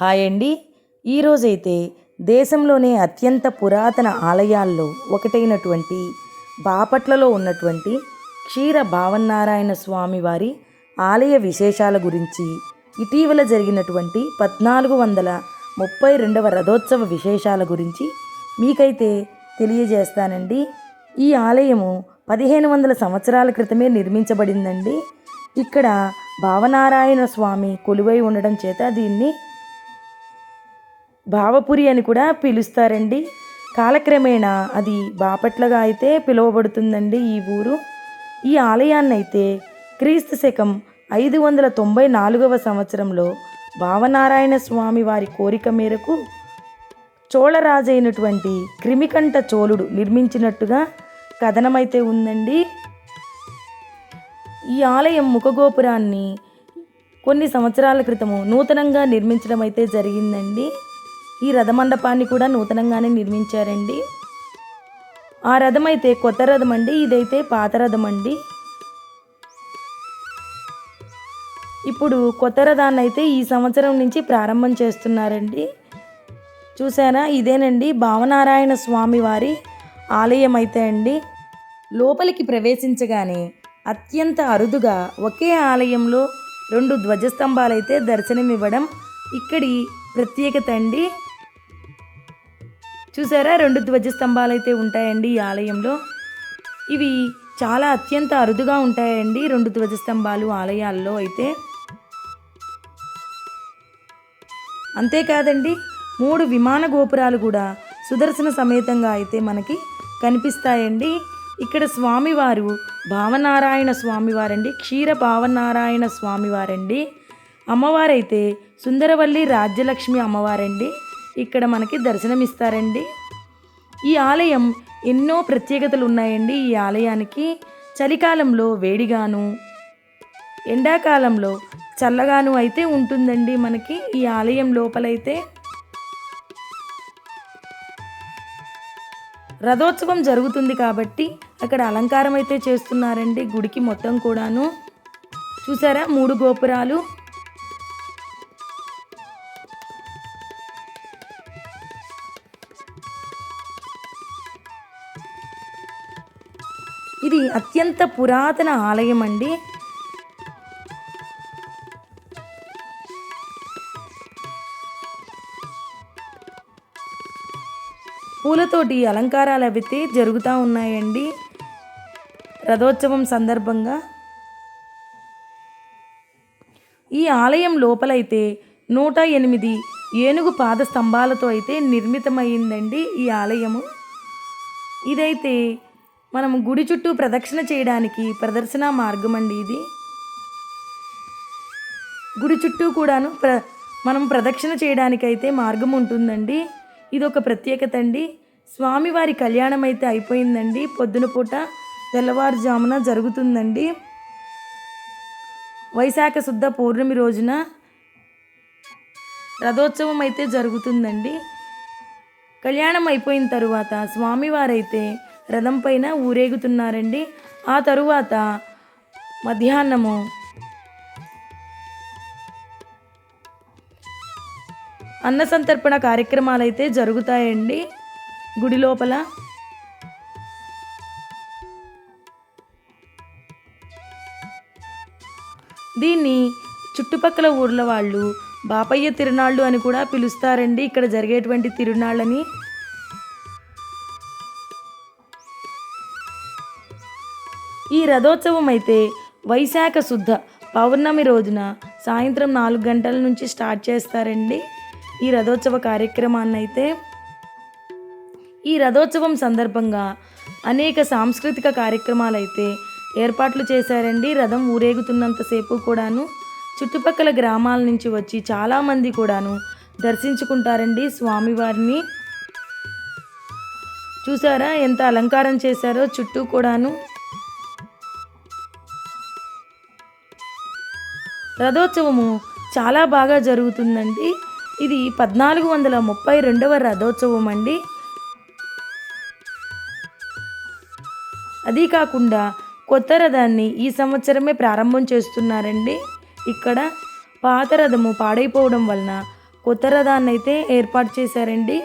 Hi అండి. ఈరోజైతే దేశంలోనే అత్యంత పురాతన ఆలయాల్లో ఒకటైనటువంటి బాపట్లలో ఉన్నటువంటి క్షీర భావన్నారాయణ స్వామి వారి ఆలయ విశేషాల గురించి ఇటీవల జరిగినటువంటి పద్నాలుగు వందల ముప్పై రెండవ రథోత్సవ విశేషాల గురించి మీకైతే తెలియజేస్తానండి. ఈ ఆలయము పదిహేను వందల సంవత్సరాల క్రితమే నిర్మించబడిందండి. ఇక్కడ భావనారాయణ స్వామి కొలువై ఉండడం చేత దీన్ని భావపురి అని కూడా పిలుస్తారండి. కాలక్రమేణా అది బాపట్లగా అయితే పిలువబడుతుందండి ఈ ఊరు. ఈ ఆలయాన్ని అయితే క్రీస్తు శకం ఐదు వందల తొంభై నాలుగవ సంవత్సరంలో భావనారాయణ స్వామి వారి కోరిక మేరకు చోళరాజైనటువంటి క్రిమికంఠ చోళుడు నిర్మించినట్టుగా కథనమైతే ఉందండి. ఈ ఆలయం ముఖగోపురాన్ని కొన్ని సంవత్సరాల క్రితము నూతనంగా నిర్మించడం అయితే జరిగిందండి. ఈ రథమండపాన్ని కూడా నూతనంగానే నిర్మించారండి. ఆ రథం అయితే కొత్త రథం అండి ఇదైతే పాత రథం అండి ఇప్పుడు కొత్త రథాన్ని అయితే ఈ సంవత్సరం నుంచి ప్రారంభం చేస్తున్నారండి. చూసారా ఇదేనండి భావనారాయణ స్వామి వారి ఆలయం అయితే అండి. లోపలికి ప్రవేశించగానే అత్యంత అరుదుగా ఒకే ఆలయంలో రెండు ధ్వజస్తంభాలైతే దర్శనమివ్వడం ఇక్కడి ప్రత్యేకత అండి. చూసారా? రెండు ధ్వజస్తంభాలు అయితే ఉంటాయండి ఈ ఆలయంలో. ఇవి చాలా అత్యంత అరుదుగా ఉంటాయండి రెండు ధ్వజస్తంభాలు ఆలయాల్లో అయితే. అంతేకాదండి మూడు విమాన గోపురాలు కూడా సుదర్శన సమేతంగా అయితే మనకి కనిపిస్తాయండి. ఇక్కడ స్వామివారు భావనారాయణ స్వామివారండి క్షీర భావనారాయణ స్వామివారండి. అమ్మవారైతే సుందరవల్లి రాజ్యలక్ష్మి అమ్మవారండి. ఇక్కడ మనకి దర్శనమిస్తారండి. ఈ ఆలయం ఎన్నో ప్రత్యేకతలు ఉన్నాయండి ఈ ఆలయానికి చలికాలంలో వేడిగాను ఎండాకాలంలో చల్లగాను అయితే ఉంటుందండి మనకి. ఈ ఆలయం లోపలైతే రథోత్సవం జరుగుతుంది కాబట్టి అక్కడ అలంకారం అయితే చేస్తున్నారండి. గుడికి మొత్తం కూడాను. చూసారా? మూడు గోపురాలు. ఇది అత్యంత పురాతన ఆలయం అండి. పూలతోటి అలంకారాలు అయితే జరుగుతూ ఉన్నాయండి. రథోత్సవం సందర్భంగా. ఈ ఆలయం లోపలైతే నూట ఎనిమిది ఏనుగు పాద స్తంభాలతో అయితే నిర్మితమైందండి ఈ ఆలయము. ఇదైతే మనం గుడి చుట్టూ ప్రదక్షిణ చేయడానికి ప్రదర్శన మార్గం అండి ఇది. గుడి చుట్టూ కూడాను ప్ర మనం ప్రదక్షిణ చేయడానికైతే మార్గం ఉంటుందండి. ఇది ఒక ప్రత్యేకత అండి. స్వామివారి కళ్యాణం అయితే అయిపోయిందండి. పొద్దున పూట తెల్లవారుజామున జరుగుతుందండి. వైశాఖ శుద్ధ పౌర్ణమి రోజున రథోత్సవం అయితే జరుగుతుందండి. కళ్యాణం అయిపోయిన తరువాత స్వామివారైతే రథం పైన ఊరేగుతున్నారండి. ఆ తరువాత మధ్యాహ్నము అన్న సంతర్పణ కార్యక్రమాలు అయితే జరుగుతాయండి. గుడి లోపల దీన్ని చుట్టుపక్కల ఊర్ల వాళ్ళు బాపయ్య తిరునాళ్ళు అని కూడా పిలుస్తారండి. ఇక్కడ జరిగేటువంటి తిరునాళ్ళని రథోత్సవం అయితే వైశాఖ శుద్ధ పౌర్ణమి రోజున సాయంత్రం నాలుగు గంటల నుంచి స్టార్ట్ చేస్తారండి ఈ రథోత్సవ కార్యక్రమాన్ని అయితే ఈ రథోత్సవం సందర్భంగా అనేక సాంస్కృతిక కార్యక్రమాలు అయితే ఏర్పాట్లు చేశారండి. రథం ఊరేగుతున్నంతసేపు కూడాను చుట్టుపక్కల గ్రామాల నుంచి వచ్చి చాలామంది కూడాను దర్శించుకుంటారండి స్వామివారిని. చూసారా ఎంత అలంకారం చేశారో? చుట్టూ కూడాను రథోత్సవము చాలా బాగా జరుగుతుందండి. ఇది పద్నాలుగు వందల ముప్పై రెండవ రథోత్సవం అండి అది కాకుండా కొత్త రథాన్ని ఈ సంవత్సరమే ప్రారంభం చేస్తున్నారండి. ఇక్కడ పాత రథము పాడైపోవడం వలన కొత్త రథాన్ని అయితే ఏర్పాటు చేశారండి.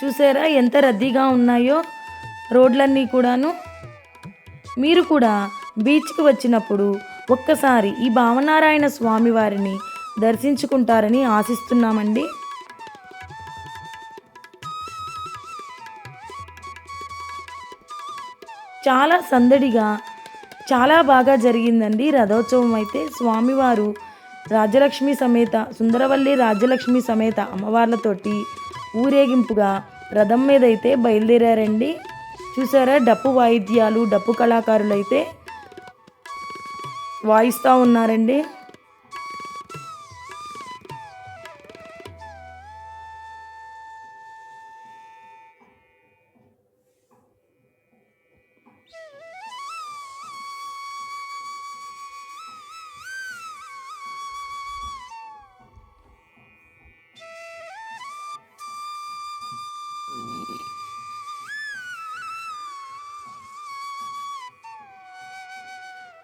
చూసారా ఎంత రద్దీగా ఉన్నాయో రోడ్లన్నీ కూడాను. మీరు కూడా బీచ్కి వచ్చినప్పుడు ఒక్కసారి ఈ భావనారాయణ స్వామి వారిని దర్శించుకుంటారని ఆశిస్తున్నామండి. చాలా సందడిగా చాలా బాగా జరిగిందండి రథోత్సవం అయితే. స్వామివారు రాజలక్ష్మి సమేత సుందరవల్లి రాజలక్ష్మి సమేత అమ్మవార్లతోటి ఊరేగింపుగా రథం మీద అయితే బయలుదేరారండి. చూసారా? డప్పు వాయిద్యాలు డప్పు కళాకారులు అయితే వాయిస్తూ ఉన్నారండి.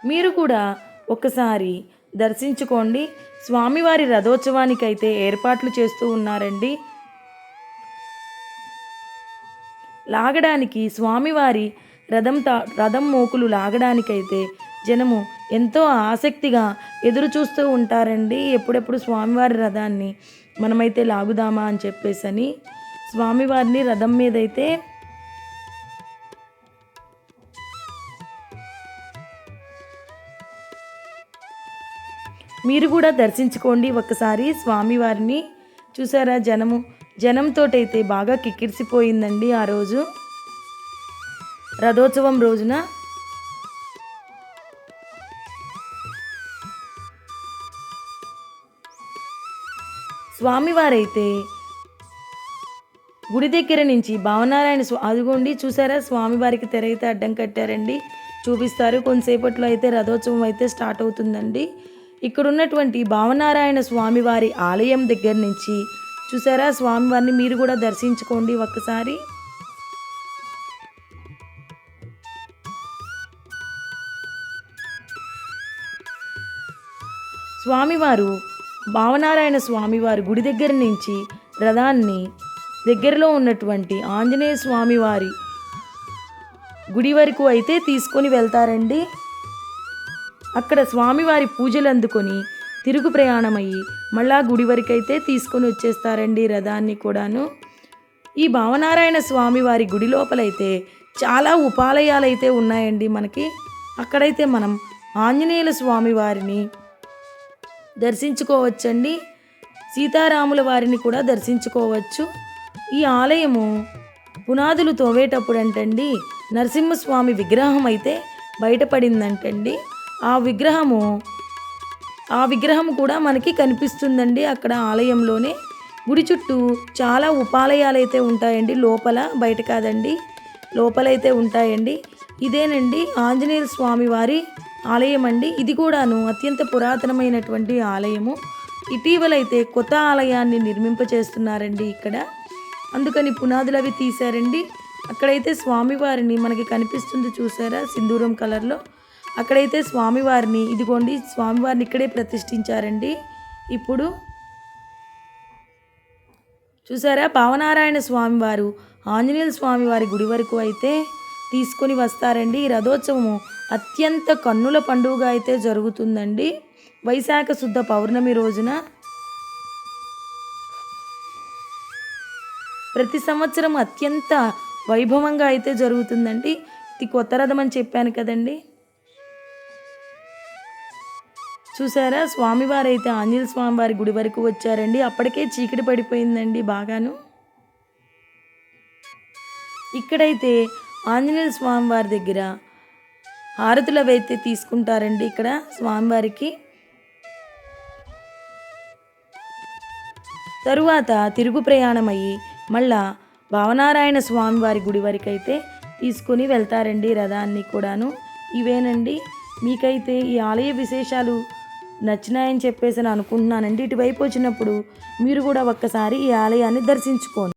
మీరు కూడా ఒకసారి దర్శించుకోండి. స్వామివారి రథోత్సవానికైతే ఏర్పాట్లు చేస్తూ ఉన్నారండి. లాగడానికి స్వామివారి రథం తా రథం మోకులు లాగడానికైతే జనము ఎంతో ఆసక్తిగా ఎదురు చూస్తూ ఉంటారండి. ఎప్పుడెప్పుడు స్వామివారి రథాన్ని మనమైతే లాగుదామా అని చెప్పేసి అని స్వామివారిని రథం మీదైతే మీరు కూడా దర్శించుకోండి ఒక్కసారి. స్వామివారిని చూసారా? జనము జనంతోటైతే బాగా కిక్కిరిసిపోయిందండి ఆ రోజు. రథోత్సవం రోజున స్వామివారైతే గుడి దగ్గర నుంచి భావనారాయణ స్వా అదిగోండి చూసారా? స్వామివారికి తెర అయితే అడ్డం కట్టారండి. చూపిస్తారు. కొంతసేపట్లో అయితే రథోత్సవం అయితే స్టార్ట్ అవుతుందండి. ఇక్కడ ఉన్నటువంటి భావనారాయణ స్వామివారి ఆలయం దగ్గర నుంచి చూసారా స్వామివారిని మీరు కూడా దర్శించుకోండి ఒక్కసారి. స్వామివారు భావనారాయణ స్వామివారి గుడి దగ్గర నుంచి రథాన్ని దగ్గరలో ఉన్నటువంటి ఆంజనేయ స్వామివారి గుడి వరకు అయితే తీసుకొని వెళ్తారండి. అక్కడ స్వామివారి పూజలు అందుకొని తిరుగు ప్రయాణమయ్యి మళ్ళా గుడి వరకైతే తీసుకొని వచ్చేస్తారండి రథాన్ని కూడాను. ఈ భావనారాయణ స్వామివారి గుడి లోపలైతే చాలా ఉపాలయాలు అయితే ఉన్నాయండి మనకి. అక్కడైతే మనం ఆంజనేయుల స్వామి వారిని దర్శించుకోవచ్చండి. సీతారాముల వారిని కూడా దర్శించుకోవచ్చు. ఈ ఆలయము పునాదులు తోవేటప్పుడు అంటండి నరసింహస్వామి విగ్రహం అయితే బయటపడిందంటండి. ఆ విగ్రహము ఆ విగ్రహం కూడా మనకి కనిపిస్తుందండి అక్కడ ఆలయంలోనే. గుడి చుట్టూ చాలా ఉపాలయాలు అయితే ఉంటాయండి. లోపల బయట కాదండి. లోపలైతే ఉంటాయండి. ఇదేనండి ఆంజనేయ స్వామి వారి ఆలయం అండి ఇది కూడాను అత్యంత పురాతనమైనటువంటి ఆలయము. ఇటీవలైతే కొత్త ఆలయాన్ని నిర్మింప చేస్తున్నారండి ఇక్కడ. అందుకని పునాదులు అవి తీశారండి. అక్కడైతే స్వామివారిని మనకి కనిపిస్తుంది చూసారా? సింధూరం కలర్లో. అక్కడైతే స్వామివారిని ఇదిగోండి స్వామివారిని ఇక్కడే ప్రతిష్ఠించారండి. ఇప్పుడు చూసారా భావనారాయణ స్వామివారు ఆంజనేయ స్వామివారి గుడి వరకు అయితే తీసుకొని వస్తారండి. ఈ రథోత్సవము అత్యంత కన్నుల పండుగ అయితే జరుగుతుందండి. వైశాఖ శుద్ధ పౌర్ణమి రోజున ప్రతి సంవత్సరం అత్యంత వైభవంగా అయితే జరుగుతుందండి. ఇది కొత్త రథం అని చెప్పాను కదండి. చూసారా? స్వామివారు అయితే ఆంజనేయ స్వామివారి గుడి వరకు వచ్చారండి. అప్పటికే చీకటి పడిపోయిందండి బాగాను. ఇక్కడైతే ఆంజనేయ స్వామివారి దగ్గర హారతులు అవైతే తీసుకుంటారండి ఇక్కడ స్వామివారికి. తరువాత తిరుగు ప్రయాణమయ్యి మళ్ళా భావనారాయణ స్వామివారి గుడి వరకు అయితే తీసుకొని వెళ్తారండి రథాన్ని కూడాను. ఇవేనండి. మీకైతే ఈ ఆలయ విశేషాలు నచ్చినాయని చెప్పేసి నేను అనుకుంటున్నానండి. ఇటువైపు వచ్చినప్పుడు మీరు కూడా ఒక్కసారి ఈ ఆలయాన్ని దర్శించుకోండి.